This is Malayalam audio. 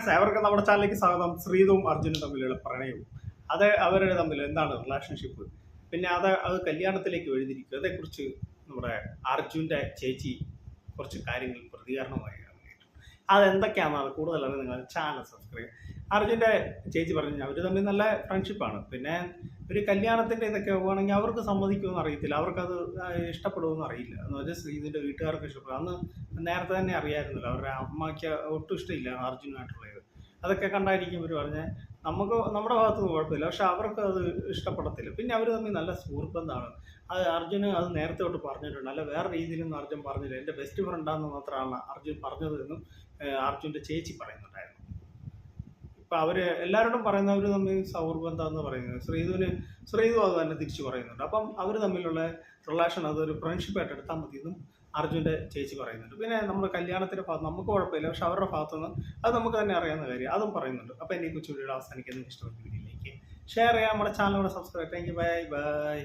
ഫ്രണ്ട്സ് അവർക്ക് നമ്മുടെ ചാനലിലേക്ക് സ്വാഗതം. ശ്രീതും അർജുനും തമ്മിലുള്ള പ്രണയവും. അത് അവരുടെ തമ്മിൽ എന്താണ് റിലേഷൻഷിപ്പ് പിന്നെ അത് അത് കല്യാണത്തിലേക്ക് എഴുതിയിരിക്കും അതേക്കുറിച്ച് നമ്മുടെ അർജുന്റെ ചേച്ചി കുറച്ച് കാര്യങ്ങൾ പ്രതികരണമായി അതെന്തൊക്കെയാണെന്നാണ് കൂടുതലാണ് നിങ്ങൾ ചാനൽ സബ്സ്ക്രൈബ് അർജുന്റെ ചേച്ചി പറഞ്ഞു അവർ തമ്മിൽ നല്ല ഫ്രണ്ട്ഷിപ്പാണ് പിന്നെ ഒരു കല്യാണത്തിന്റെ ഇതൊക്കെ ആവുകയാണെങ്കിൽ അവർക്ക് സമ്മതിക്കുമെന്ന് അറിയത്തില്ല. അവർക്കത് ഇഷ്ടപ്പെടുമെന്ന് അറിയില്ല. എന്ന് വെച്ചാൽ ശ്രീതിന്റെ വീട്ടുകാർക്ക് ഇഷ്ടപ്പെടും. അന്ന് നേരത്തെ തന്നെ അറിയായിരുന്നല്ലോ. അവരുടെ അമ്മയ്ക്ക് ഒട്ടും ഇഷ്ടമില്ല അർജുനായിട്ടുള്ളത് അതൊക്കെ കണ്ടായിരിക്കും ഇവർ പറഞ്ഞ്. നമുക്ക് നമ്മുടെ ഭാഗത്തുനിന്ന് കുഴപ്പമില്ല. പക്ഷെ അവർക്ക് അത് ഇഷ്ടപ്പെടത്തില്ല. പിന്നെ അവർ തമ്മിൽ നല്ല സുഹൃത്ബന്ധമാണ് അത് അർജുന് അത് നേരത്തെ തൊട്ട് പറഞ്ഞിട്ടുണ്ട്. അല്ല വേറെ രീതിയിലൊന്നും അർജുൻ പറഞ്ഞില്ല. എന്റെ ബെസ്റ്റ് ഫ്രണ്ടാന്ന് മാത്രമാണ് അർജുൻ പറഞ്ഞത് എന്നും അർജുന്റെ ചേച്ചി പറയുന്നുണ്ടായിരുന്നു ഇപ്പം അവർ എല്ലാവരോടും അവർ തമ്മിൽ സൗഹൃദം എന്ന് പറയുന്നത്. ശ്രീധുവിന് ശ്രീധു അത് തന്നെ തിരിച്ചു പറയുന്നുണ്ട്. അപ്പം അവർ തമ്മിലുള്ള റിലേഷൻ അതൊരു ഫ്രണ്ട്ഷിപ്പായിട്ട് എടുത്താൽ മതി എന്നും അർജുന്റെ ചേച്ചി പറയുന്നുണ്ട്. പിന്നെ നമ്മുടെ കല്യാണത്തിന്റെ ഭാഗത്ത് നമുക്ക് കുഴപ്പമില്ല. പക്ഷെ അവരുടെ ഭാഗത്തുനിന്ന് അത് നമുക്ക് തന്നെ അറിയാവുന്ന കാര്യം. അതും പറയുന്നുണ്ട്. അപ്പോൾ എനിക്ക് വീഡിയോ അവസാനിക്കുന്നത് ഇഷ്ടപ്പെട്ട വീഡിയോയിലേക്ക് ഷെയർ ചെയ്യാം. നമ്മുടെ ചാനൽ കൂടെ subscribe thank you bye bye